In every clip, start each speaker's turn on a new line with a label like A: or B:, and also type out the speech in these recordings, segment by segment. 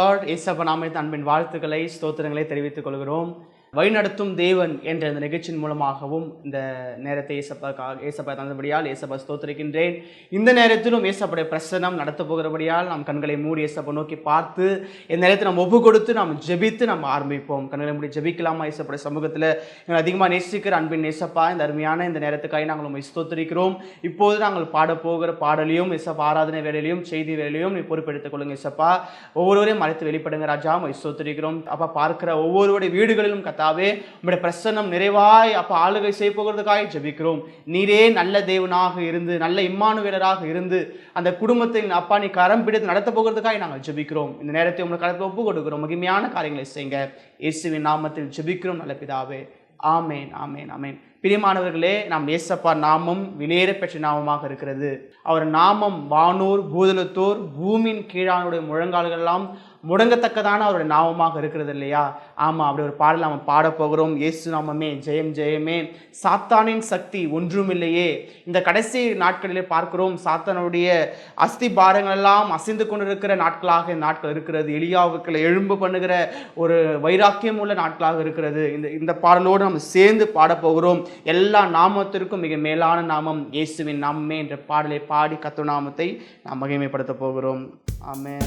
A: Lord ஏசப்ப நாமத்தை அன்பின் வாழ்த்துக்களை ஸ்தோத்திரங்களை தெரிவித்துக் கொள்கிறோம். வழிநடத்தும் தேவன் என்ற இந்த நிகழ்ச்சியின் மூலமாகவும் இந்த நேரத்தை ஏசப்பாக்காக ஏசப்பா தந்தபடியால் ஏசப்பா ஸ்தோத்திருக்கின்றேன். இந்த நேரத்திலும் ஏசப்படைய பிரசனம் நடத்த போகிறபடியால் நாம் கண்களை மூடி ஏசப்பா நோக்கி பார்த்து இந்த நேரத்தை நம்ம ஒப்பு கொடுத்து நாம் ஜெபித்து நம்ம ஆரம்பிப்போம். கண்களை மூடி ஜெபிக்கலாமா ஏசப்படைய சமூகத்தில்? எங்களை அதிகமாக நேசிக்கிற அன்பின் நேசப்பா இந்த அருமையான இந்த நேரத்துக்காக நாங்கள் உண்மை ஸ்தோத்திரிக்கிறோம். இப்போது நாங்கள் பாட போகிற பாடலையும் ஏசப்பா ஆராதனை வேலையிலையும் செய்தி வேலையிலையும் நீ பொறுப்பெடுத்துக் கொள்ளுங்க ஏசப்பா. ஒவ்வொருவரையும் மறைத்து வெளிப்படுங்க ராஜா உம்மை ஸ்தோத்திரிக்கிறோம். அப்பா பார்க்கிற ஒவ்வொருவருடைய வீடுகளிலும் கர்த்தாவே உங்களுடைய பிரசன்னம் நிறைவாய் அப்போ ஆளுகை செய்ய போகிறதுக்காக ஜபிக்கிறோம். நீரே நல்ல தேவனாக இருந்து நல்ல இம்மானுவேலராக இருந்து அந்த குடும்பத்தை அப்பா நீ கரம் பிடித்து நடத்த போகிறதுக்காக நாங்கள் ஜெபிக்கிறோம். இந்த நேரத்தை உங்களுக்கு கடத்த ஒப்பு கொடுக்கிறோம். மகிமையான காரியங்களை செய்யுங்க. இயேசுவின் நாமத்தில் ஜபிக்கிறோம் நல்ல பிதாவே. ஆமேன் ஆமேன் ஆமேன். பிரியமானவர்களே நாம் ஏசப்பா நாமம் விலையேற பெற்ற நாமமாக இருக்கிறது. அவர் நாமம் வானூர் பூதலத்தூர் பூமியின் கீழானுடைய முழங்கால்கள் எல்லாம் முடங்கத்தக்கதான அவருடைய நாமமாக இருக்கிறது இல்லையா? ஆமாம் அப்படி ஒரு பாடல் நாம் பாடப்போகிறோம் இயேசு நாமமே ஜெயம் ஜெயமே. சாத்தானின் சக்தி ஒன்றுமில்லையே. இந்த கடைசி நாட்களிலே பார்க்கிறோம் சாத்தானுடைய அஸ்தி பாரங்கள் எல்லாம் அசைந்து கொண்டிருக்கிற நாட்களாக இந்த நாட்கள் இருக்கிறது. எளியாவுக்களை எழும்பு பண்ணுகிற ஒரு வைராக்கியம் உள்ள நாட்களாக இருக்கிறது. இந்த இந்த பாடலோடு நம்ம சேர்ந்து பாடப்போகிறோம் எல்லா நாமத்திற்கும் மிக மேலான நாமம் இயேசுவின் நாமமே என்ற பாடலை பாடி கத்து நாமத்தை நாம் மகிமைப்படுத்த போகிறோம். ஆமே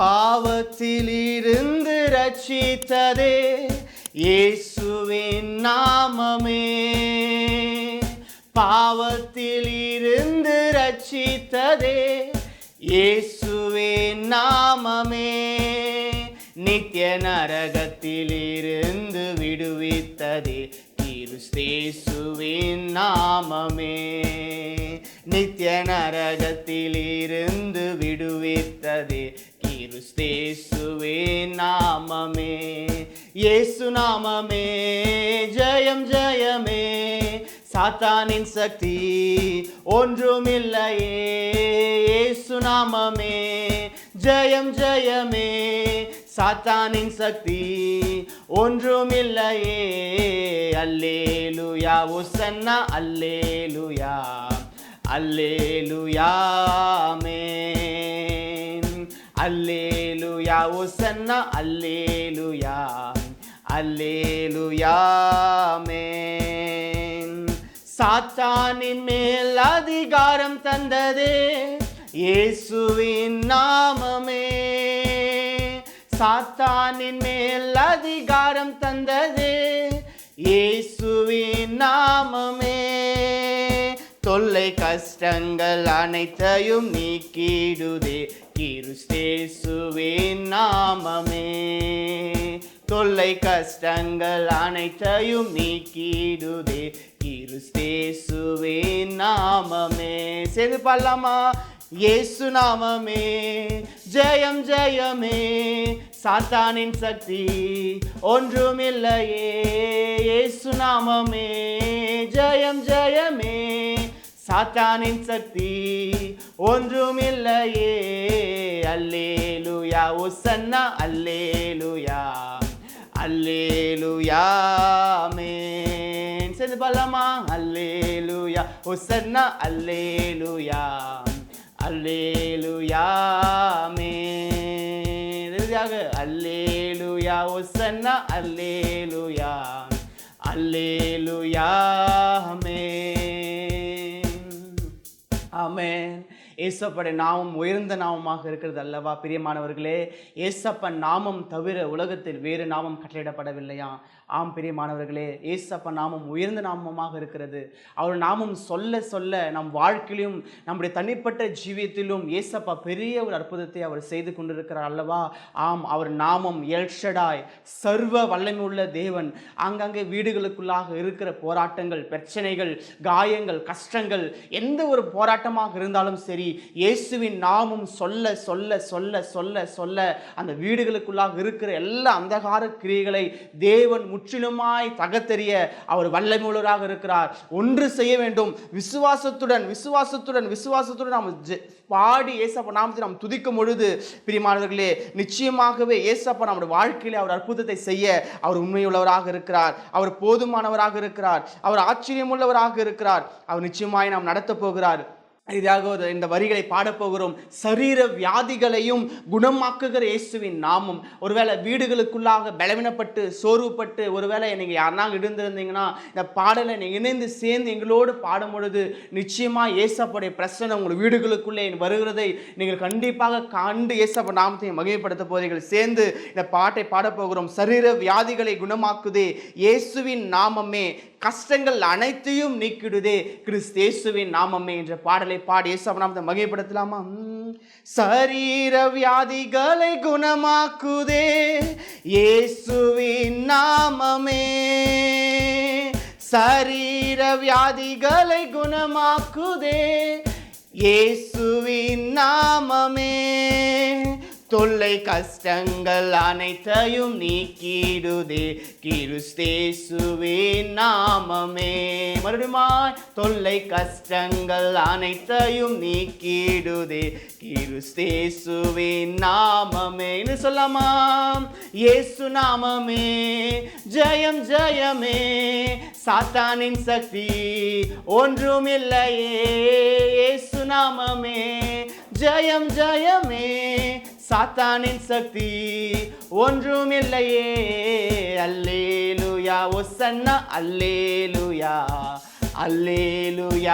A: பாவத்திலிருந்து ரட்சித்ததே இயேசுவின் நாமமே. பாவத்திலிருந்து ரட்சித்ததே இயேசுவின் நாமமே. நித்திய நரகத்திலிருந்து விடுவித்ததே கிறிஸ்தேசுவின் நாமமே. நித்திய நரகத்திலிருந்து விடுவித்ததே கிறிஸ்தேசுவே நாமமே. இயேசு நாமமே. ஜெயம் ஜெயமே. சாத்தானின் சக்தி ஒன்றுமில்லையே. இயேசு நாமமே. ஜெயம் ஜெயமே. சாத்தானின் சக்தி ஒன்றுமில்லையே. அல்லேலுயா உசன்னா அல்லேலுயா. அல்லேலுயாமே அல்லேலுயா ஒசன்னா அல்லேலுயா அல்லேலுயா ஆமென் சாத்தானின் மேல் அதிகாரம் தந்ததே இயேசுவின் நாமமே. சாத்தானின் மேல் அதிகாரம் தந்ததே இயேசுவின் நாமமே. தொல்லை கஷ்டங்கள் அனைத்தையும் நீக்கிடுதே. கிறிஸ்தேசுவின் நாமமே. தொல்லை கஷ்டங்கள் அனைத்தையும் நீக்கிடுதே. கிறிஸ்தேசுவின் நாமமே. சேர்ந்து பாடலாமா? இயேசு நாமமே. ஜெயம் ஜெயமே. சாத்தானின் சக்தி ஒன்றுமில்லையே. இயேசு நாமமே. ஜெயம் ஜெயமே. சாத்தானின் சக்தி ஒன்றுமில்லையே. அல்லேலுயா. ஒசன்னா அல்லேலுயா. அல்லேலுயா. மேன் சேர்ந்து பலமா அல்லேலுயா. ஒசன்னா அல்லேலுயா. அல்லேலுயா. ஆமென். அல்லேலுயா. ஒசன்னா அல்லேலுயா. அல்லேலுயா. ஆமேன். ஏசப்பட நாமம் உயர்ந்த நாமமாக இருக்கிறது அல்லவா? பிரியமானவர்களே ஏசப்பன் நாமம் தவிர உலகத்தில் வேறு நாமம் கட்டளையிடப்படவில்லையா? ஆம் பிரியமானவர்களே ஏசப்ப நாமம் உயர்ந்த நாமமாக இருக்கிறது. அவர் நாமம் சொல்ல சொல்ல நம் வாழ்க்கையிலும் நம்முடைய தனிப்பட்ட ஜீவியத்திலும் ஏசப்பா பெரிய ஒரு அற்புதத்தை அவர் செய்து கொண்டிருக்கிறார் அல்லவா? ஆம் அவர் நாமம் எல்ஷடாய் சர்வ வல்லமையுள்ள தேவன். ஆங்காங்கே வீடுகளுக்குள்ளாக இருக்கிற போராட்டங்கள் பிரச்சனைகள் காயங்கள் கஷ்டங்கள் எந்த ஒரு போராட்டமாக இருந்தாலும் சரி இயேசுவின் நாமம் சொல்ல சொல்ல சொல்ல சொல்ல சொல்ல அந்த வீடுகளுக்குள்ளாக இருக்கிற எல்லா அந்தகார கிரியைகளை தேவன் முற்றிலுமாய் தகத்தெறிய அவர் வல்லமையுள்ளவராக இருக்கிறார். ஒன்று செய்ய வேண்டும். விசுவாசத்துடன் விசுவாசத்துடன் விசுவாசத்துடன் நாம் ஜெ- பாடி ஏசப்ப நாமத்தை நாம் துதிக்கும் பொழுது பிரியமானவர்களே நிச்சயமாகவே ஏசப்பா நம்முடைய வாழ்க்கையில் அவர் அற்புதத்தை செய்ய அவர் உண்மையுள்ளவராக இருக்கிறார். அவர் போதுமானவராக இருக்கிறார். அவர் ஆச்சரியமுள்ளவராக இருக்கிறார். அவர் நிச்சயமாய் நாம் நடத்தப் போகிறார். இதாக ஒரு இந்த வரிகளை பாடப்போகிறோம் சரீர வியாதிகளையும் குணமாக்குகிற இயேசுவின் நாமம். ஒருவேளை வீடுகளுக்குள்ளாக பலவீனப்பட்டு சோர்வுப்பட்டு ஒருவேளை நீங்கள் யாருனா இருந்திருந்தீங்கன்னா இந்த பாடலை நீங்கள் இணைந்து சேர்ந்து எங்களோடு பாடும் பொழுது நிச்சயமாக ஏசப்படைய பிரச்சனை உங்கள் வீடுகளுக்குள்ளே வருகிறதை நீங்கள் கண்டிப்பாக கண்டு ஏசப்ப நாமத்தை மகிமைப்படுத்த போதீர்கள் சேர்ந்து இந்த பாட்டை பாடப்போகிறோம் சரீர வியாதிகளை குணமாக்குதே இயேசுவின் நாமமே. கஷ்டங்கள் அனைத்தையும் நீக்கிடுதே கிறிஸ்தேசுவின் நாமமே என்ற பாடலை பாடி இயேசப்ப நாமத்தை சரீர வியாதிகளை குணமாக்குதே இயேசுவின் நாமமே. சரீர வியாதிகளை குணமாக்குதே இயேசுவின் நாமமே. தொல்லை கஷ்டங்கள் அனைத்தையும் நீக்கிடுதே. கிருஸ்தேசுவே நாமமே. மறுபடியும் தொல்லை கஷ்டங்கள் அனைத்தையும் நீக்கிடுதே. கிருஸ்தேசுவே நாமமே. இன்னும் சொல்லாமா? இயேசு நாமமே. ஜெயம் ஜெயமே. சாத்தானின் சக்தி ஒன்றும் இல்லையே இயேசு நாமமே. ஜெயம் ஜெயமே. சாத்தானின் சக்தி ஒன்றும் இல்லையே. அல்லேலுயா ஒசன்னா அல்லேலுயா அல்லேலுயாமே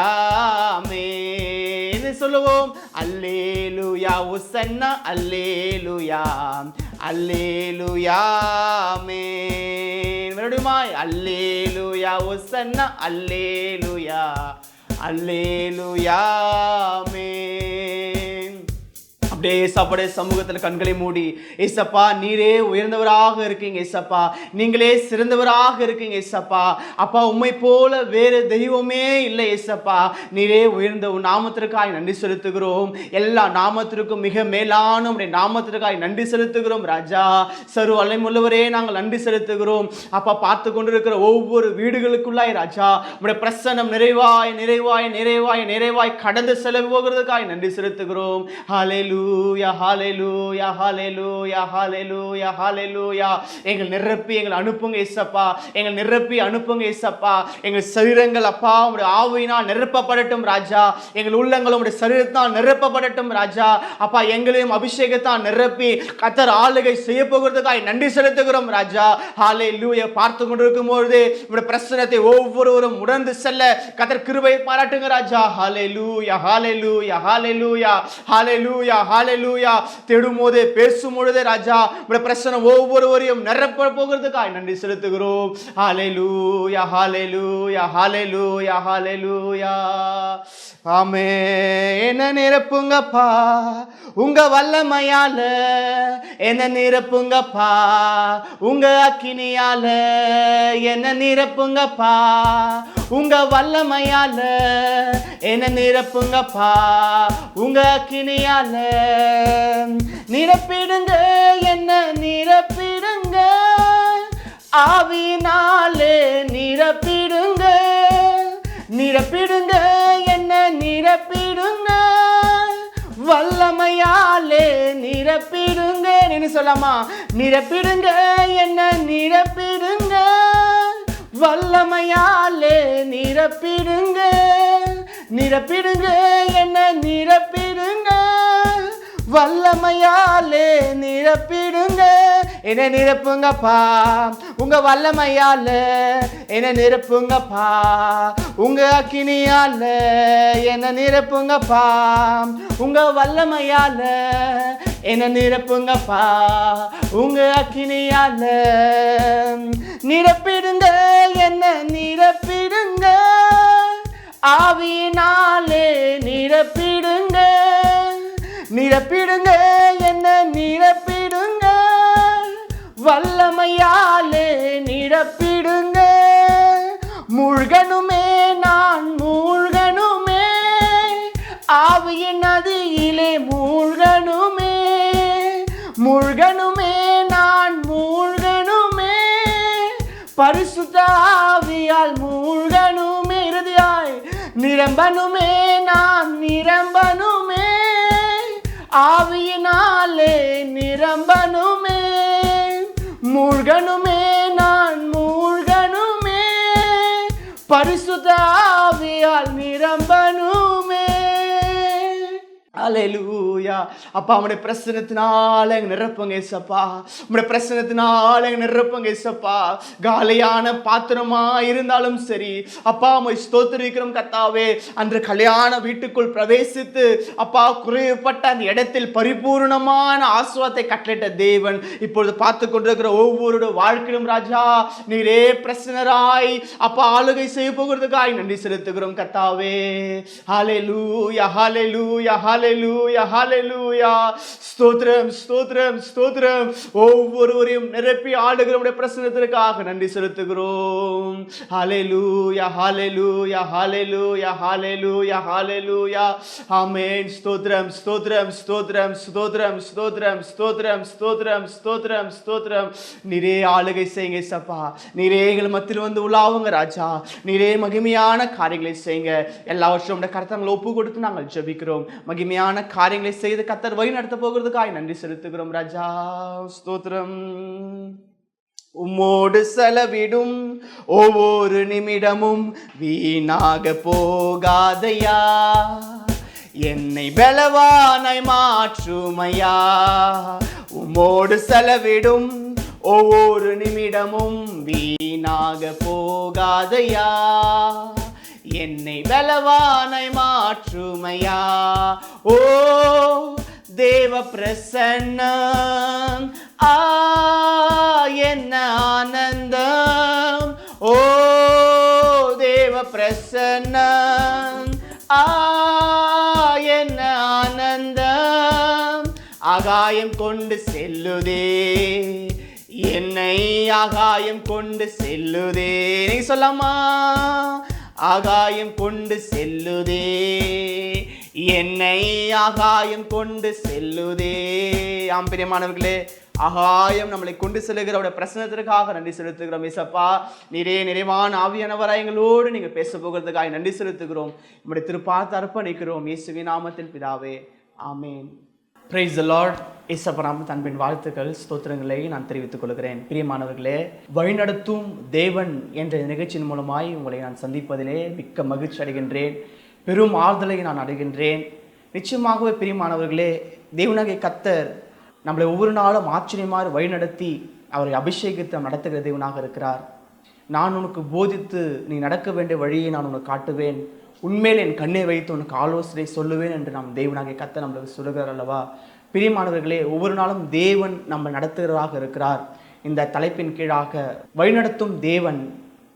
A: இது சொல்லுவோம். அல்லேலுயா ஒசன்னா அல்லேலுயா அல்லேலுயாமே மறுபடியுமாய் அல்லேலுயா ஒசன்னா அல்லேலுயா அல்லேலுயாமே அப்படியே ஏசப்பாடைய சமூகத்தில் கண்களை மூடி ஏசப்பா நீரே உயர்ந்தவராக இருக்கீங்க ஏசப்பா. நீங்களே சிறந்தவராக இருக்கீங்க ஏசப்பா. அப்பா உண்மை போல வேறு தெய்வமே இல்லை ஏசப்பா. நீரே உயர்ந்த உன் நாமத்திற்காய் நன்றி செலுத்துகிறோம். எல்லா நாமத்திற்கும் மிக மேலான உடைய நாமத்திற்காய் நன்றி செலுத்துகிறோம் ராஜா. சரு அலைமுள்ளவரே நாங்கள் நன்றி செலுத்துகிறோம். அப்பா பார்த்து கொண்டிருக்கிற ஒவ்வொரு வீடுகளுக்குள்ளாய் ராஜா உடைய பிரசனம் நிறைவாய் நிறைவாய் நிறைவாய் நிறைவாய் கடந்து செல்ல போகிறதுக்காய் நன்றி செலுத்துகிறோம். ஹalleluya ஹalleluya ஹalleluya ஹalleluya ஹalleluya எங்கள் நிரப்பி எங்களை அனுப்புங்க இசப்பா எங்கள் நிரப்பி அனுப்புங்க இசப்பா எங்கள் சரீரங்கள் அப்பா உங்களுடைய ஆவினால் நிரப்பப்படட்டும் ராஜா. எங்கள் உள்ளங்கள் உங்களுடைய சரீரத்தால் நிரப்பப்படட்டும் ராஜா. அப்பா எங்களையும் அபிஷேகத்தால் நிரப்பி கத்தர் ஆளுகை செய்ய போகிறதுக்காக நன்றி செலுத்துகிறோம் ராஜா. ஹாலே லூயை பார்த்து கொண்டிருக்கும் பொழுது இவருடைய பிரசனத்தை ஒவ்வொருவரும் உணர்ந்து செல்ல கத்தர் கிருபை பாராட்டுங்க ராஜா. ஹாலே லூயா ஹாலே லூயா ஹாலே லூயா ஹாலே லூயா ஹalleluya தேடும் போதே பேசும் பொழுதே ராஜா உடைய பிரச்சனை ஒவ்வொருவரையும் நிரப்ப போகிறதுக்காய் நன்றி செலுத்துகிறோம். ஹalleluya ஹalleluya ஹalleluya ஹalleluya ஆமே என்ன நிரப்புங்கப்பா? உங்க வல்லமையால. என்ன நிரப்புங்கப்பா? உங்க அக்கினியால. என்ன நிரப்புங்கப்பா? உங்க வல்லமையால. என்ன நிரப்புங்கப்பா? உங்க அக்கினியால. நிரப்பிடுங்க என்ன நிரப்பிடுங்க ஆவினாலே நிரப்பிடுங்க நிரப்பிடுங்க என்ன நிரப்பிடுங்க வல்லமையாலே நிரப்பிடுங்க நீ சொல்லாமா? நிரப்பிடுங்க என்ன நிரப்பிடுங்க வல்லமையாலே நிரப்பிடுங்க நிரப்பிடுங்க என்ன நிரப்பி வல்லமையாலே நிரப்பிடுங்க. என்ன நிரப்புங்கப்பா. உங்க வல்லமையால என்ன நிரப்புங்கப்பா. உங்க அக்கினியால என்ன நிரப்புங்கப்பா. உங்க வல்லமையால என்ன நிரப்புங்கப்பா. உங்க அக்கினியால நிரப்பிடுங்க. என்ன நிரப்பிடுங்க. ஆவியினாலே நிரப்பி நிரப்பிடுங்க என்ன நிரப்பிடுங்க? வல்லமையாலே நிரப்பிடுங்க. மூழ்கணுமே நான் மூழ்கனுமே ஆவியின் நதியிலே மூழ்கனுமே மூழ்கணுமே நான் மூழ்கனுமே பரிசுத்த ஆவியால் மூழ்கனுமே இறுதியாய் நிரம்பனுமே. உன்னாலே நிரம்பனுமே மூழ்கனுமே நான் மூழ்கனுமே பரிசுதாவியால் நிரம்ப அலையலூயா அப்பா உடைய பிரசனத்தினால எங்க நிரப்புங்க ஏசப்பா. உங்களுடைய பிரசனத்தினால எங்க நிரப்புங்க ஏசப்பா. காலியான பாத்திரமா இருந்தாலும் சரி. அப்பா உமை ஸ்தோத்திரிக்கிறோம் கத்தாவே அன்று கல்யாண வீட்டுக்குள் பிரவேசித்து அப்பா குறைவுப்பட்ட அந்த இடத்தில் பரிபூர்ணமான ஆசுவாத்தை கட்டளிட்ட தேவன். இப்பொழுது பார்த்து கொண்டிருக்கிற ஒவ்வொரு வாழ்க்கையிலும் ராஜா நீரே பிரசனராய் அப்பா ஆளுகை செய்ய போகிறதுக்காய் நன்றி செலுத்துகிறோம் கத்தாவே ஹாலே லூயா ஹாலே லூயா ஹாலே ஹalleluya ஹalleluya ஸ்தோத்ரம் ஸ்தோத்ரம் ஸ்தோத்ரம் ஒவ்வொருவரையும் நிரப்பி ஆளுகிறவருடைய பிரசனத்திற்காக நன்றி செலுத்துகிறோம். ஹalleluya ஹalleluya ஹalleluya ஹalleluya ஹalleluya ஆமென் ஸ்தோத்ரம் ஸ்தோத்ரம் ஸ்தோத்ரம் ஸ்தோத்ரம் ஸ்தோத்ரம் ஸ்தோத்ரம் ஸ்தோத்ரம் ஸ்தோத்ரம் ஸ்தோத்ரம் நிறைய ஆளுகை செய்யுங்க சப்பா நிறைய எங்கள் மத்தியில் வந்து உலாவுங்க ராஜா. நிறைய மகிமையான காரியங்களை செய்யுங்க. எல்லா வருஷம் கருத்தங்களை ஒப்பு கொடுத்து நாங்கள் ஜபிக்கிறோம். மகிமையான காரியங்களை செய்து கத்தர் வழி நடத்த போகிறதுக்காய். நன்றி செலுத்துகிறோம் ராஜா. ஸ்தோத்திரம். உம்மோடு செலவிடும் ஒவ்வொரு நிமிடமும் வீணாக போகாதையா. என்னை பலவானாய் மாற்றுமையா. உம்மோடு செலவிடும் ஒவ்வொரு நிமிடமும் வீணாக போகாதையா. என்னை பலவானை மாற்றுமையா? ஓ தேவ பிரசன்னம். ஆ என்ன ஆனந்தம்? ஓ தேவ பிரசன்னம். ஆ என்ன ஆனந்தம்? ஆகாயம் கொண்டு செல்லுதே. என்னை ஆகாயம் கொண்டு செல்லுதே. நீ சொல்லாமா ஆகாயம் கொண்டு செல்லுதே. என்னை ஆகாயம் கொண்டு செல்லுதே. ஆம் பிரியமானவர்களே ஆகாயம் நம்மளை கொண்டு செல்லுகிற அவருடைய பிரசனத்திற்காக நன்றி செலுத்துகிறோம் இசப்பா நிறைய நிறைவான ஆவியானவராய் எங்களோடு நீங்கள் பேச போகிறதுக்காக நன்றி செலுத்துகிறோம். நம்முடைய திருப்பா அர்ப்பணிக்கிறோம் இயேசுவின் நாமத்தில் பிதாவே. ஆமேன். பிரைஸ் த லார்ட் இசப்ப நாம அன்பின் வாழ்த்துக்கள் ஸ்தோத்திரங்களை நான் தெரிவித்துக் கொள்கிறேன். பிரியமானவர்களே வழிநடத்தும் தேவன் என்ற நிகழ்ச்சியின் மூலமாய் உங்களை நான் சந்திப்பதிலே மிக்க மகிழ்ச்சி அடைகின்றேன். பெரும் ஆறுதலை நான் அடைகின்றேன். நிச்சயமாகவே பிரியமானவர்களே தேவனாகிய கத்தர் நம்மளை ஒவ்வொரு நாளும் ஆச்சரியமாறு வழிநடத்தி அவரை அபிஷேகித்து நடத்துகிற தேவனாக இருக்கிறார். நான் உனக்கு போதித்து நீ நடக்க வேண்டிய வழியை நான் உனக்கு காட்டுவேன். உண்மையில் என் கண்ணை வைத்து உனக்கு ஆலோசனை சொல்லுவேன் என்று நாம் தேவனாகிய கத்த நம்மளுக்கு சொல்லுகிறார் அல்லவா? பிரியமானவர்களே ஒவ்வொரு நாளும் தேவன் நம்ம நடத்துகிறவராக இருக்கிறார். இந்த தலைப்பின் கீழாக வழிநடத்தும் தேவன்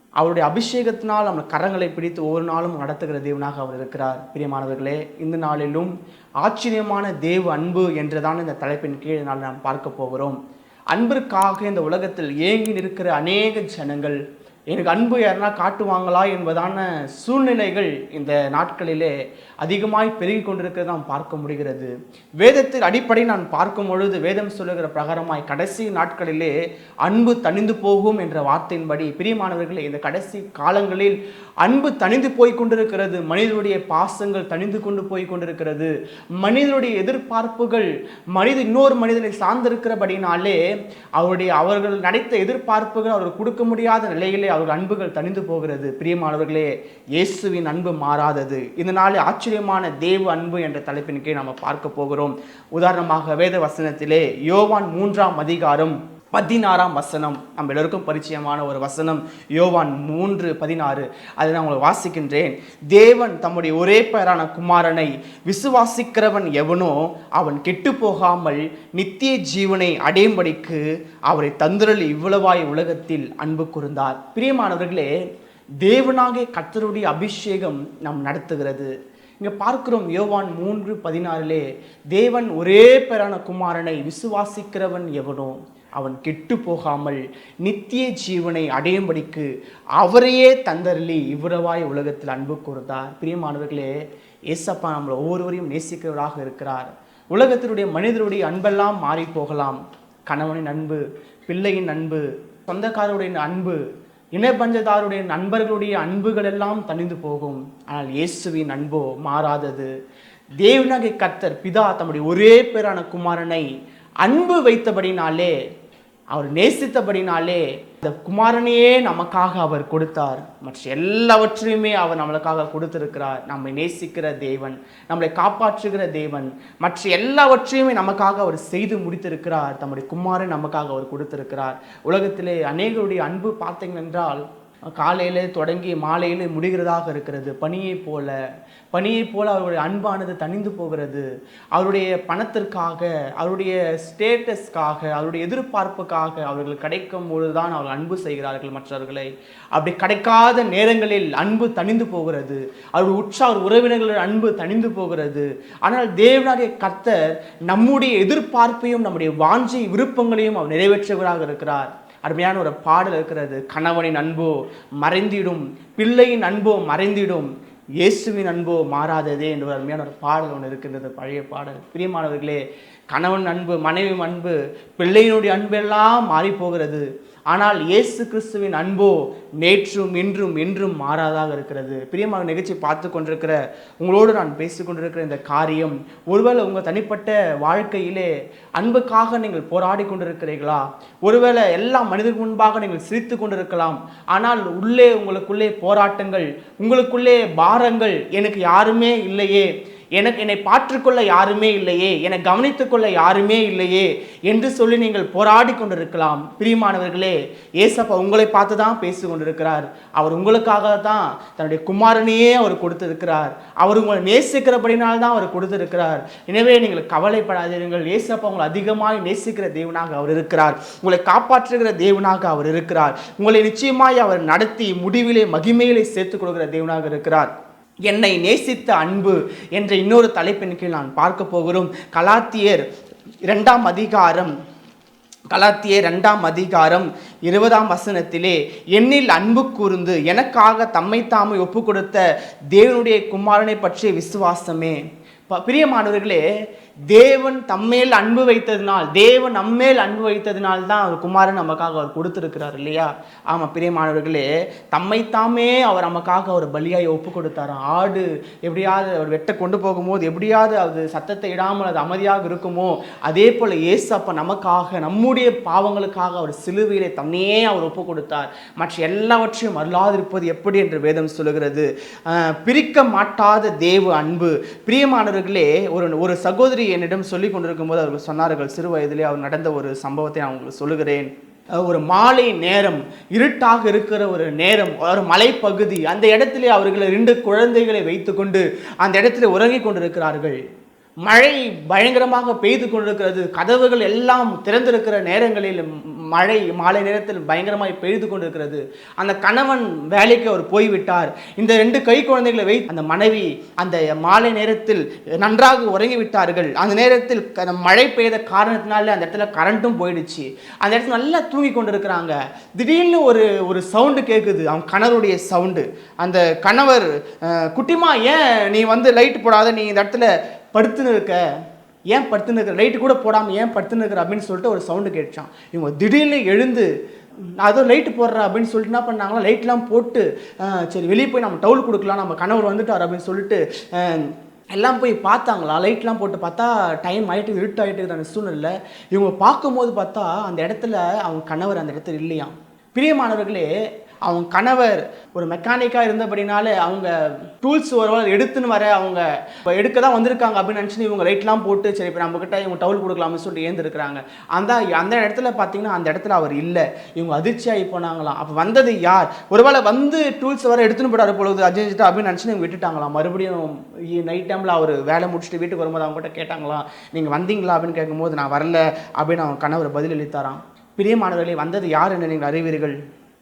A: அவருடைய அபிஷேகத்தினால் நம்ம கரங்களை பிடித்து ஒவ்வொரு நாளும் நடத்துகிற தேவனாக அவர் இருக்கிறார். பிரியமானவர்களே இந்த நாளிலும் ஆச்சரியமான தேவ அன்பு என்றுதான் இந்த தலைப்பின் கீழ் நாள் நாம் பார்க்க போகிறோம். அன்பிற்காக இந்த உலகத்தில் ஏங்கி நிற்கிற அநேக ஜனங்கள் எனக்கு அன்பு யாருன்னா காட்டுவாங்களா என்பதான சூழ்நிலைகள் இந்த நாட்களிலே அதிகமாய் பெருகி கொண்டிருக்கிறத நாம் பார்க்க முடிகிறது. வேதத்தின் அடிப்படை நான் பார்க்கும் பொழுது வேதம் சொல்லுகிற பிரகாரமாய் கடைசி நாட்களிலே அன்பு தணிந்து போகும் என்ற வார்த்தையின்படி பிரியமானவர்களே இந்த கடைசி காலங்களில் அன்பு தணிந்து போய் கொண்டிருக்கிறது. மனிதனுடைய பாசங்கள் தணிந்து கொண்டு போய் கொண்டிருக்கிறது. மனிதனுடைய எதிர்பார்ப்புகள் மனித இன்னொரு மனிதனை சார்ந்திருக்கிறபடினாலே அவருடைய அவர்கள் நடித்த எதிர்பார்ப்புகள் அவர்கள் கொடுக்க முடியாத நிலையிலே அவர்கள் அன்புகள் தணிந்து போகிறது. பிரியமானவர்களே இயேசுவின் அன்பு மாறாதது. இந்த நாளில் ஆச்சரியமான தேவ அன்பு என்ற தலைப்பின் கீழ் நம்ம பார்க்க போகிறோம். உதாரணமாக வேத வசனத்திலே யோவான் மூன்றாம் அதிகாரம் பதினாறாம் வசனம். நம்ம எல்லோருக்கும் பரிச்சயமான ஒரு வசனம். யோவான் மூன்று பதினாறு. அதை நான் உங்களை வாசிக்கின்றேன். தேவன் தம்முடைய ஒரே பெயரான குமாரனை விசுவாசிக்கிறவன் எவனோ அவன் கெட்டு போகாமல் நித்திய ஜீவனை அடையும்படிக்கு அவரை தந்திரல் இவ்வளவாய் உலகத்தில் அன்பு கூர்ந்தார். பிரியமானவர்களே தேவனாகிய கர்த்தருடைய அபிஷேகம் நாம் நடத்துகிறது. இங்கே பார்க்கிறோம் யோவான் மூன்று பதினாறிலே தேவன் ஒரே பெறான குமாரனை விசுவாசிக்கிறவன் எவனோ அவன் கெட்டு போகாமல் நித்திய ஜீவனை அடையும்படிக்கு அவரையே தந்தரலி இவ்வளவாய் உலகத்தில் அன்பு கூர்ந்தார். பிரியமானவர்களே ஏசப்பா நம்மளை ஒவ்வொருவரையும் நேசிக்கிறவராக இருக்கிறார். உலகத்தினுடைய மனிதருடைய அன்பெல்லாம் மாறி போகலாம் கணவனின் அன்பு பிள்ளையின் அன்பு சொந்தக்காரருடைய அன்பு இணைப்பஞ்சதாருடைய நண்பர்களுடைய அன்புகள் எல்லாம் தணிந்து போகும். ஆனால் இயேசுவின் அன்போ மாறாதது. தேவனாகிய கர்த்தர் பிதா தம்முடைய ஒரே பேரான குமாரனை அன்பு வைத்தபடினாலே அவர் நேசித்தபடினாலே இந்த குமாரனையே நமக்காக அவர் கொடுத்தார். மற்ற எல்லாவற்றையுமே அவர் நம்மளுக்காக கொடுத்திருக்கிறார். நம்மை நேசிக்கிற தேவன் நம்மளை காப்பாற்றுகிற தேவன் மற்ற எல்லாவற்றையுமே நமக்காக அவர் செய்து முடித்திருக்கிறார். தம்முடைய குமாரன் நமக்காக அவர் கொடுத்திருக்கிறார். உலகத்திலே அநேகருடைய அன்பு பார்த்தீங்கன்றால் காலையிலே தொடங்கி மாலையிலே முடிகிறதாக இருக்கிறது. பனியைப் போல பணியைப் போல அவருடைய அன்பானது தணிந்து போகிறது. அவருடைய பணத்திற்காக அவருடைய ஸ்டேட்டஸ்க்காக அவருடைய எதிர்பார்ப்புக்காக அவர்கள் கிடைக்கும் பொழுதுதான் அவர்கள் அன்பு செய்கிறார்கள் மற்றவர்களை. அப்படி கிடைக்காத நேரங்களில் அன்பு தணிந்து போகிறது. அவருடைய உற்சாக உறவினர்கள் அன்பு தணிந்து போகிறது. ஆனால் தேவனாகிய கர்த்தர் நம்முடைய எதிர்பார்ப்பையும் நம்முடைய வாஞ்சை விருப்பங்களையும் அவர் நிறைவேற்றுவராக இருக்கிறார். அருமையான ஒரு பாடல் இருக்கிறது. கணவனின் அன்போ மறைந்திடும் பிள்ளையின் அன்போ மறைந்திடும். இயேசுவின் அன்போ மாறாததே என்ற ஒரு அருமையான ஒரு பாடல் ஒன்று இருக்கின்றது பழைய பாடல். பிரியமானவர்களே கணவன் அன்பு மனைவி அன்பு பிள்ளையினுடைய அன்பெல்லாம் மாறி போகிறது. ஆனால் இயேசு கிறிஸ்துவின் அன்போ நேற்றும் இன்றும் என்றும் மாறாதாக இருக்கிறது. பிரியமாக நிகழ்ச்சி பார்த்து கொண்டிருக்கிற உங்களோடு நான் பேசி கொண்டிருக்கிற இந்த காரியம் ஒருவேளை உங்கள் தனிப்பட்ட வாழ்க்கையிலே அன்புக்காக நீங்கள் போராடி கொண்டிருக்கிறீர்களா? ஒருவேளை எல்லா மனிதருக்கு முன்பாக நீங்கள் சிரித்து கொண்டிருக்கலாம் ஆனால் உள்ளே உங்களுக்குள்ளே போராட்டங்கள் உங்களுக்குள்ளே பாரங்கள் எனக்கு யாருமே இல்லையே. எனக்கு என்னை பாற்றுக்கொள்ள யாருமே இல்லையே என்னை கவனித்துக்கொள்ள யாருமே இல்லையே என்று சொல்லி நீங்கள் போராடி கொண்டிருக்கலாம். பிரியமானவர்களே ஏசப்பா உங்களை பார்த்து தான் பேசி கொண்டிருக்கிறார். அவர் உங்களுக்காக தான் தன்னுடைய குமாரனையே அவர் கொடுத்திருக்கிறார். அவர் உங்களை நேசிக்கிறபடினால் தான் அவர் கொடுத்திருக்கிறார். எனவே நீங்கள் கவலைப்படாதீர்கள். ஏசப்பா உங்களை அதிகமாக நேசிக்கிற தேவனாக அவர் இருக்கிறார். உங்களை காப்பாற்றுகிற தேவனாக அவர் இருக்கிறார். உங்களை நிச்சயமாய் அவர் நடத்தி முடிவிலே மகிமையிலே சேர்த்துக் கொள்கிற தேவனாக இருக்கிறார். என்னை நேசித்த அன்பு என்ற இன்னொரு தலைப்பின் கீழ் நான் பார்க்க போகிறோம். கலாத்தியர் இரண்டாம் அதிகாரம் கலாத்தியர் ரெண்டாம் அதிகாரம் இருபதாம் வசனத்திலே என்னில் அன்பு கூர்ந்து எனக்காக தம்மை தாமை ஒப்பு கொடுத்த தேவனுடைய குமாரனை பற்றிய விசுவாசமே. ப- பிரியமானவர்களே தேவன் தம்மேல் அன்பு வைத்ததினால் தேவன் நம்மேல் அன்பு வைத்ததினால் தான் அவர் குமாரன் நமக்காக அவர் கொடுத்துருக்கிறார் இல்லையா? ஆமாம் பிரியமானவர்களே தம்மைத்தாமே அவர் நமக்காக அவர் பலியாய் ஒப்பு கொடுத்தார் ஆடு எப்படியாவது அவர் வெட்ட கொண்டு போகும்போது எப்படியாவது அது சத்தத்தை இடாமல் அது அமைதியாக இருக்குமோ அதே போல் ஏசப்பா நமக்காக நம்முடைய பாவங்களுக்காக அவர் சிலுவையிலே தன்னையே அவர் ஒப்பு கொடுத்தார் மற்ற எல்லாவற்றையும் அருளாதிருப்பது எப்படி என்று வேதம் சொல்லுகிறது. பிரிக்க மாட்டாத தேவ அன்பு. பிரியமானவர்களே ஒரு ஒரு சகோதரி என்னிடம் சொல்லி கொண்டிருக்கும் போது அவர்கள் சொன்னார்கள் சிறு வயதிலே அவர் நடந்த ஒரு சம்பவத்தை நான் உங்களுக்கு சொல்லுகிறேன். ஒரு மாலை நேரம் இருட்டாக இருக்கிற ஒரு நேரம் ஒரு மலைப்பகுதி அந்த இடத்திலே அவர்கள் ரெண்டு குழந்தைகளை வைத்துக்கொண்டு அந்த இடத்துல உறங்கிக் கொண்டிருக்கிறார்கள். மழை பயங்கரமாக பெய்து கொண்டிருக்கிறது கதவுகள் எல்லாம் திறந்திருக்கிற நேரங்களில் மழை மாலை நேரத்தில் பயங்கரமாய் பெய்து கொண்டிருக்கிறது. அந்த கணவன் வேலைக்கு அவர் போய்விட்டார். இந்த ரெண்டு கை குழந்தைகளை வை அந்த மனைவி அந்த மாலை நேரத்தில் நன்றாக உறங்கி விட்டார்கள் அந்த நேரத்தில் க- மழை பெய்த காரணத்தினால அந்த இடத்துல கரண்ட்டும் போயிடுச்சு. அந்த இடத்துல நல்லா தூங்கி கொண்டிருக்கிறாங்க. திடீர்னு ஒரு ஒரு சவுண்டு கேட்குது அவன் கணவருடைய சவுண்டு அந்த கணவர் குட்டிமா ஏன் நீ வந்து லைட் போடாத? நீ இந்த இடத்துல படுத்துன்னு இருக்க. ஏன் படுத்துன்னு இருக்கிற லைட்டு கூட போடாமல் ஏன் படுத்துன்னு இருக்கிற அப்படின்னு சொல்லிட்டு ஒரு சவுண்டு கேட்டுச்சான். இவங்க திடீர்னு எழுந்து நான் அதோ லைட்டு போடுறேன் அப்படின்னு சொல்லிட்டு என்ன பண்ணாங்களா லைட்லாம் போட்டு சரி வெளியே போய் நம்ம டவுல் கொடுக்கலாம் நம்ம கணவர் வந்துட்டார் அப்படின்னு சொல்லிட்டு எல்லாம் போய் பார்த்தாங்களா? லைட்லாம் போட்டு பார்த்தா டைம் ஆகிட்டு இருட்டாயிட்டு இருக்கிற அந்த சூழ்நிலை இவங்க பார்க்கும்போது பார்த்தா அந்த இடத்துல அவங்க கணவர் அந்த இடத்துல இல்லையாம். பிரியமானவர்களே அவங்க கணவர் ஒரு மெக்கானிக்காக இருந்தபடினால அவங்க டூல்ஸ் ஒரு எடுத்துன்னு வர அவங்க இப்போ எடுக்க தான் வந்திருக்காங்க அப்படின்னு நினச்சி இவங்க லைட்லாம் போட்டு சரி இப்போ நம்மக்கிட்ட இவங்க டவுல் கொடுக்கலாம்னு சொல்லிட்டு ஏந்திருக்கிறாங்க. அந்த அந்த இடத்துல பார்த்தீங்கன்னா அந்த இடத்துல அவர் இல்லை. இவங்க அதிர்ச்சியாகி போனாங்களாம். அப்போ வந்தது யார்? ஒருவேளை வந்து டூல்ஸ் வர எடுத்துன்னு போட்டார் பொழுது அஜிஞ்சிட்டு அப்படின்னு நினச்சி இவங்க விட்டுட்டாங்களாம். மறுபடியும் நைட் டைமில் அவர் வேலை முடிச்சுட்டு வீட்டுக்கு வரும்போது அவங்க கிட்ட கேட்டாங்களாம் நீங்கள் வந்தீங்களா? அப்படின்னு கேட்கும்போது நான் வரல. அப்படின்னு அவங்க கணவர் பதிலளித்தாராம். பிரியமானவர்களே வந்தது யார்? என்று நீங்கள் அறிவீர்கள்.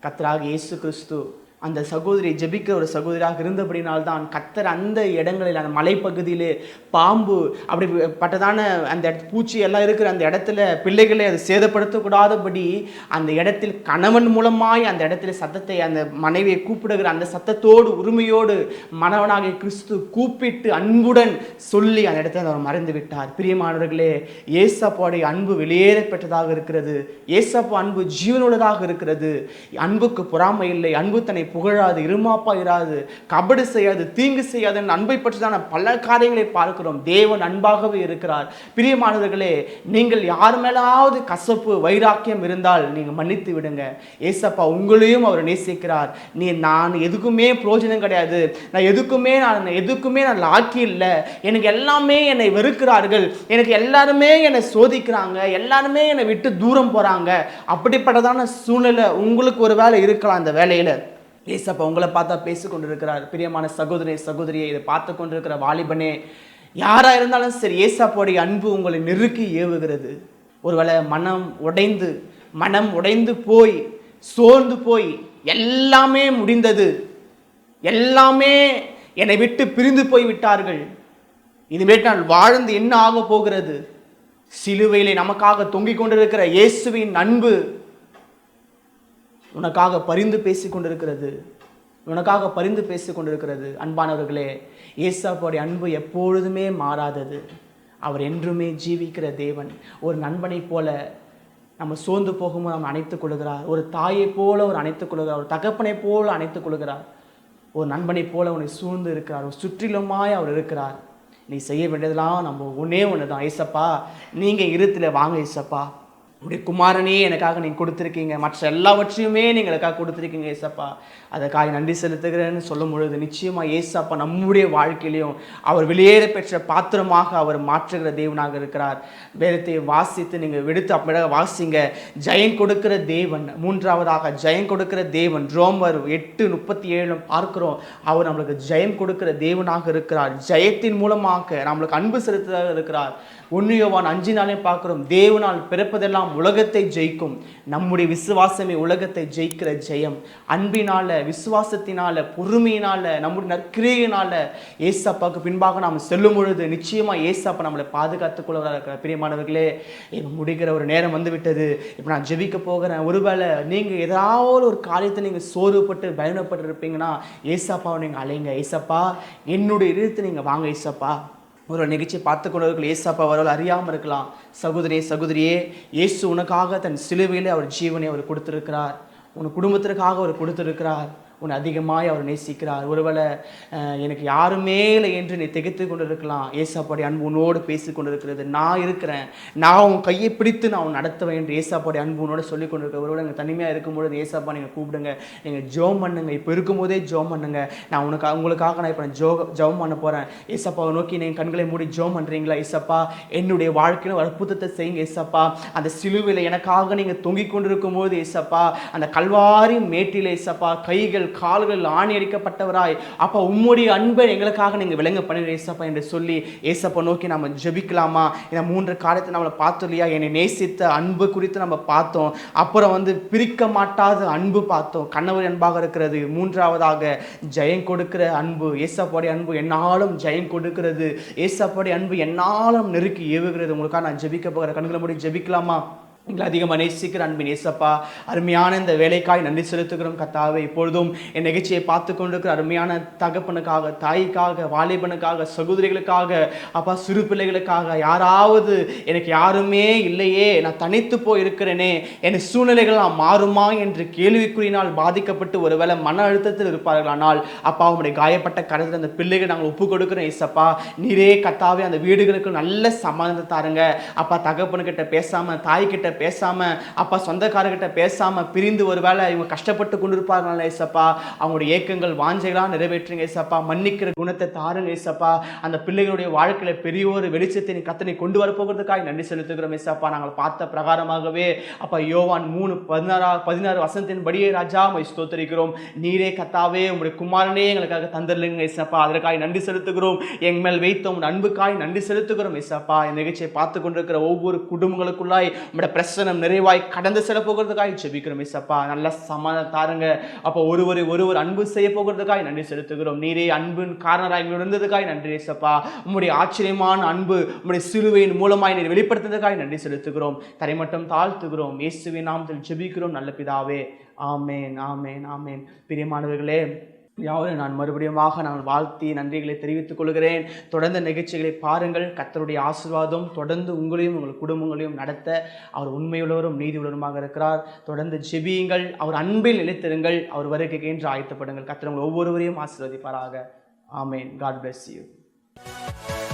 A: கத்தராக இயேசு கிறிஸ்து அந்த சகோதரி ஜெபிக்கிற ஒரு சகோதரியாக இருந்தபடினால்தான் கத்தர் அந்த இடங்களில் அந்த மலைப்பகுதியிலே பாம்பு அப்படி பட்டதான அந்த இடத்து- பூச்சி எல்லாம் இருக்கிற அந்த இடத்துல பிள்ளைகளை அது சேதப்படுத்தக்கூடாதபடி அந்த இடத்தில் கணவன் மூலமாய் அந்த இடத்துல சத்தத்தை அந்த மனைவியை கூப்பிடுகிற அந்த சத்தத்தோடு உரிமையோடு மணவனாகிய கிறிஸ்து கூப்பிட்டு அன்புடன் சொல்லி அந்த இடத்துல அவர் மறைந்து விட்டார். பிரியமானவர்களே ஏசப்பாவுடைய அன்பு வெளியேற பெற்றதாக இருக்கிறது. ஏசப்பா அன்பு ஜீவனுள்ளதாக இருக்கிறது. அன்புக்கு பொறாமை இல்லை. அன்பு தன்னை புகழாது இருமாப்பா இராது கபடு செய்யாது தீங்கு செய்யாது என் அன்பை பற்றிதான பல காரியங்களை பார்க்கிறோம். தேவன் அன்பாகவே இருக்கிறார். பிரியமானவர்களே நீங்கள் யார் மேலாவது கசப்பு வைராக்கியம் இருந்தால் நீங்கள் மன்னித்து விடுங்க. ஏசப்பா உங்களையும் அவர் நேசிக்கிறார். நீ நான் எதுக்குமே பிரயோஜனம் கிடையாது. நான் எதுக்குமே நான் எதுக்குமே நான் லாக்கி இல்லை. எனக்கு எல்லாமே என்னை வெறுக்கிறார்கள். எனக்கு எல்லாருமே என்னை சோதிக்கிறாங்க. எல்லாருமே என்னை விட்டு தூரம் போகிறாங்க அப்படிப்பட்டதான சூழ்நிலை உங்களுக்கு ஒரு வேலை இருக்கலாம் அந்த வேலையில் ஏசப்பா உங்களை பார்த்தா பேசி கொண்டிருக்கிறார் பிரியமான சகோதரி சகோதரியை இதை பார்த்து கொண்டிருக்கிற வாலிபனே யாராக இருந்தாலும் சரி ஏசாப்போடைய அன்பு உங்களை நெருக்கி ஏவுகிறது. ஒருவேளை மனம் உடைந்து மனம் உடைந்து போய் சோர்ந்து போய் எல்லாமே முடிந்தது. எல்லாமே என்னை விட்டு பிரிந்து போய் விட்டார்கள். இதுமாரி நான் வாழ்ந்து என்ன ஆக போகிறது? சிலுவையிலே நமக்காக தொங்கிக் கொண்டிருக்கிற இயேசுவின் அன்பு உனக்காக பரிந்து பேசி கொண்டிருக்கிறது உனக்காக பரிந்து பேசி கொண்டிருக்கிறது அன்பானவர்களே ஏசாப்போடைய அன்பு எப்பொழுதுமே மாறாதது. அவர் என்றுமே ஜீவிக்கிற தேவன். ஒரு நண்பனைப் போல நம்ம சோர்ந்து போகும்போது நம்ம அணைத்துக் கொள்கிறார். ஒரு தாயைப் போல ஒரு அணைத்துக் கொள்கிறார். ஒரு தகப்பனைப் போல அணைத்துக் கொள்கிறார். ஒரு நண்பனைப் போல உன்னை சூழ்ந்து இருக்கிறார். ஒரு சுற்றிலுமாய் அவர் இருக்கிறார். நீ செய்ய வேண்டியதெல்லாம் நம்ம ஒன்றே ஒன்று தான் ஐசப்பா நீங்கள் இருத்தில் வாங்க ஏசப்பா. உடைய குமாரனே எனக்காக நீங்கள் கொடுத்துருக்கீங்க. மற்ற எல்லாவற்றையுமே நீங்கள் எனக்காக கொடுத்துருக்கீங்க ஏசப்பா. அதற்காக நன்றி செலுத்துகிறேன்னு சொல்லும் பொழுது நிச்சயமாக ஏசப்பா நம்முடைய வாழ்க்கையிலையும் அவர் வெளியேற பெற்ற பாத்திரமாக அவர் மாற்றுகிற தேவனாக இருக்கிறார். வேதத்தை வாசித்து நீங்கள் விடுத்து அப்படியே வாசிங்க. ஜெயம் கொடுக்கிற தேவன் மூன்றாவதாக ஜெயம் கொடுக்கிற தேவன் ரோமர் எட்டு முப்பத்தி ஏழும் பார்க்கிறோம். அவர் நம்மளுக்கு ஜெயம் கொடுக்கிற தேவனாக இருக்கிறார். ஜெயத்தின் மூலமாக நம்மளுக்கு அன்பு செலுத்துவதாக இருக்கிறார். ஒன்னியோவான் அஞ்சு நாளே பார்க்குறோம் தேவனால் பிறப்பதெல்லாம் உலகத்தை ஜெயிக்கும். நம்முடைய விசுவாசமே உலகத்தை ஜெயிக்கிற ஜெயம். அன்பினால விசுவாசத்தினால பொறுமையினால நம்முடைய நற்கிரையினால ஏசப்பாவுக்கு பின்பாக நாம் செல்லும் பொழுது நிச்சயமா ஏசப்பா நம்மளை பாதுகாத்துக் கொள்வதாக இருக்கிற பிரியமானவர்களே இப்போ முடிகிற ஒரு நேரம் வந்து விட்டது இப்போ நான் ஜெபிக்க போகிறேன். ஒருவேளை நீங்க ஏதாவது ஒரு காரியத்தை நீங்க சோர்வுப்பட்டு பயணப்பட்டு இருப்பீங்கன்னா ஏசப்பாவை நீங்க அலைங்க. ஏசப்பா என்னுடைய இருத்தை நீங்க வாங்க ஏசப்பா. ஒரு நிகழ்ச்சி பார்த்து கொண்டவர்கள் ஏசப்பா அவர்கள் அறியாமல் இருக்கலாம். சகோதரியே சகோதரியே இயேசு உனக்காக தன் சிலுவையில் அவர் ஜீவனை அவர் கொடுத்திருக்கிறார். உன் குடும்பத்திற்காக அவர் கொடுத்திருக்கிறார். உன்னை அதிகமாய் அவர் நேசிக்கிறார். ஒருவேளை எனக்கு யாருமே இல்லை என்று நீ திகைத்து கொண்டிருக்கலாம். ஏசாப்பாடி அன்பு உன்னோடு பேசி கொண்டிருக்கிறது. நான் இருக்கிறேன். நான் உன் கையை பிடித்து நான் உன் நடத்துவேன் என்று ஏசாப்பாடி அன்பு உன்னோட சொல்லி கொண்டிருக்க ஒருவேளை எங்கள் தனிமையாக இருக்கும்பொழுது ஏசாப்பா நீங்கள் கூப்பிடுங்க. நீங்கள் ஜோம் பண்ணுங்க. இப்போ இருக்கும்போதே ஜோம் பண்ணுங்க. நான் உனக்கு உங்களுக்காக நான் இப்போ நான் ஜோ ஜெபம் பண்ண போகிறேன் ஏசப்பாவை நோக்கி நீங்கள் கண்களை மூடி ஜோம் பண்ணுறீங்களா ஏசப்பா என்னுடைய வாழ்க்கையில் அற்புதத்தை செய்யுங்க ஏசப்பா. அந்த சிலுவையில் எனக்காக நீங்கள் தொங்கிக் கொண்டிருக்கும் போது ஏசப்பா அந்த கல்வாரி மேட்டில் ஏசப்பா கைகள் கால்கள் ஆணி அடிக்கப்பட்டவராய். அப்பா உம்முடைய அன்பை எங்களுக்காக நீங்கள் விளங்க பண்ணுங்க ஏசப்பா என்று சொல்லி ஏசப்பா நோக்கி நம்ம ஜெபிக்கலாமா? இந்த மூன்று காலத்தை நம்மளை பார்த்தோம் இல்லையா என்னை நேசித்த அன்பு குறித்து நம்ம பார்த்தோம். அப்புறம் வந்து பிரிக்க மாட்டாத அன்பு பார்த்தோம். கணவர் அன்பாக இருக்கிறது. மூன்றாவதாக ஜெயம் கொடுக்கிற அன்பு. ஏசப்பாடைய அன்பு என்னாலும் ஜெயம் கொடுக்கிறது. ஏசப்பாடைய அன்பு என்னாலும் நெருக்கி ஏவுகிறது. உங்களுக்காக நான் ஜெபிக்க போகிற கண்களை முடி ஜெபிக்கலாமா? எங்களை அதிகமாக நேசிக்கிற அன்பின் நேசப்பா அருமையான இந்த வேலைக்காய் நன்றி செலுத்துகிறோம். கத்தாவை இப்பொழுதும் என் நிகழ்ச்சியை பார்த்து கொண்டிருக்கிற அருமையான தகப்பனுக்காக தாய்க்காக வாலிபனுக்காக சகோதரிகளுக்காக அப்பா சிறு பிள்ளைகளுக்காக யாராவது எனக்கு யாருமே இல்லையே நான் தனித்து போய் இருக்கிறேனே என் சூழ்நிலைகள் நான் மாறுமா என்று கேள்விக்குறியினால் பாதிக்கப்பட்டு ஒருவேளை மன அழுத்தத்தில் இருப்பார்கள் ஆனால் அப்பா அவனுடைய காயப்பட்ட கருத்தில் அந்த பிள்ளைகள் நாங்கள் ஒப்பு கொடுக்குறோம் ஏசப்பா நீரே கத்தாவே அந்த வீடுகளுக்கு நல்ல சமாதானத்தை தாருங்க. அப்பா தகப்பனுக்கிட்ட பேசாமல் தாய்கிட்ட பேசாம அப்பா சொந்தக்காரர்கிட்ட பேசாம பிரிந்து ஒருவேளை இவங்க கஷ்டப்பட்டு கொண்டிருப்பார்கள் ஏசப்பா? அவங்களுடைய ஏக்கங்கள் வாஞ்சைகளாக நிறைவேற்றுங்க ஏசப்பா. மன்னிக்கிற குணத்தை தாருங்க ஏசப்பா. அந்த பிள்ளைகளுடைய வாழ்க்கையில் பெரிய ஒரு வெளிச்சத்தை நீ கத்தனை கொண்டு வரப்போகிறதுக்காக நன்றி செலுத்துகிறோம் ஏசப்பா. நாங்கள் பார்த்த பிரகாரமாகவே அப்பா யோவான் மூணு பதினாறா பதினாறு வசனத்தின் படியே ராஜா மை ஸ்தோத்தரிக்கிறோம். நீரே கத்தாவே உங்களுடைய குமாரனே எங்களுக்காக தந்துடலுங்க ஏசப்பா. அதற்காக நன்றி செலுத்துகிறோம். எங்கள் மேல் வைத்த உங்களுடைய அன்புக்காய் நன்றி செலுத்துகிறோம் ஏசப்பா. இந்த நிகழ்ச்சியை பார்த்து கொண்டிருக்கிற ஒவ்வொரு குடும்பங்களுக்குள்ளாய் உங்களுடைய பிரசனம் நிறைவாய் கடந்து செல்ல போகிறதுக்காக ஜெபிக்கிறோம் ஏசப்பா. நல்ல சமாதானம் தாருங்க. அப்போ ஒருவரை ஒருவர் அன்பு செய்ய போகிறதுக்காக நன்றி செலுத்துகிறோம். நீரே அன்பின் காரணராக எங்களோட இருந்ததுக்காக நன்றி ஏசப்பா. உங்களுடைய ஆச்சரியமான அன்பு உங்களுடைய சிலுவையின் மூலமாய் நீர் வெளிப்படுத்துறதுக்காக நன்றி செலுத்துகிறோம். தரை மட்டும் தாழ்த்துகிறோம். இயேசுவின் நாமத்தில் ஜெபிக்கிறோம். நல்ல பிதாவே. ஆமேன் ஆமேன் ஆமேன். பிரியமானவர்களே யாவரும் நான் மறுபடியுமாக நான் வாழ்த்தி நன்றிகளை தெரிவித்துக் கொள்கிறேன். தொடர்ந்து நிகழ்ச்சிகளை பாருங்கள். கத்தருடைய ஆசீர்வாதம் தொடர்ந்து உங்களையும் உங்கள் குடும்பங்களையும் நடத்த அவர் உண்மையுள்ளவரும் நீதியுள்ளவருமாக இருக்கிறார். தொடர்ந்து ஜெபியுங்கள். அவர் அன்பில் நிலைத்திருங்கள். அவர் வருகைக்கு என்று ஆயத்தப்படுங்கள். கத்திரங்கள் உங்கள் ஒவ்வொருவரையும் ஆசிர்வதிப்பாராக. ஆமேன். God bless you.